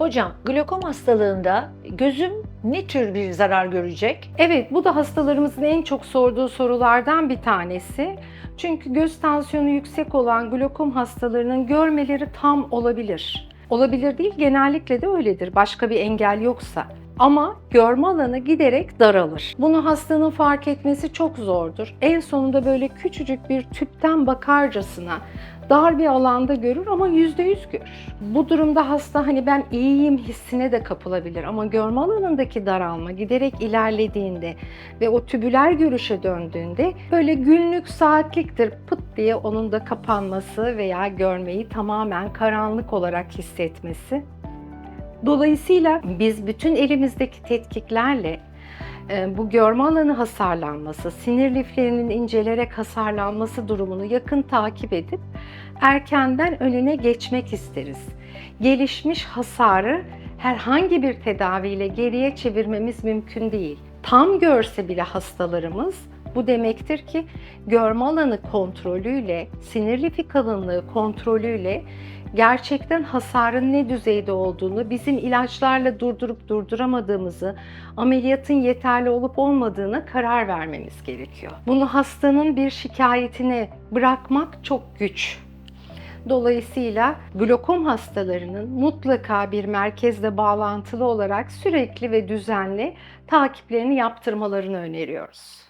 Hocam glokom hastalığında gözüm ne tür bir zarar görecek? Evet, bu da hastalarımızın en çok sorduğu sorulardan bir tanesi. Çünkü göz tansiyonu yüksek olan glokom hastalarının görmeleri tam olabilir. Olabilir değil, genellikle de öyledir. Başka bir engel yoksa. Ama görme alanı giderek daralır. Bunu hastanın fark etmesi çok zordur. En sonunda böyle küçücük bir tüpten bakarcasına dar bir alanda görür ama yüzde yüz görür. Bu durumda hasta hani ben iyiyim hissine de kapılabilir ama görme alanındaki daralma giderek ilerlediğinde ve o tübüler görüşe döndüğünde böyle günlük saatliktir pıt diye onun da kapanması veya görmeyi tamamen karanlık olarak hissetmesi. Dolayısıyla biz bütün elimizdeki tetkiklerle e, bu görme alanı hasarlanması, sinir liflerinin incelerek hasarlanması durumunu yakın takip edip erkenden önüne geçmek isteriz. Gelişmiş hasarı herhangi bir tedaviyle geriye çevirmemiz mümkün değil. Tam görse bile hastalarımız bu demektir ki görme alanı kontrolüyle, sinir lifi kalınlığı kontrolüyle gerçekten hasarın ne düzeyde olduğunu, bizim ilaçlarla durdurup durduramadığımızı, ameliyatın yeterli olup olmadığına karar vermemiz gerekiyor. Bunu hastanın bir şikayetine bırakmak çok güç. Dolayısıyla glokom hastalarının mutlaka bir merkezle bağlantılı olarak sürekli ve düzenli takiplerini yaptırmalarını öneriyoruz.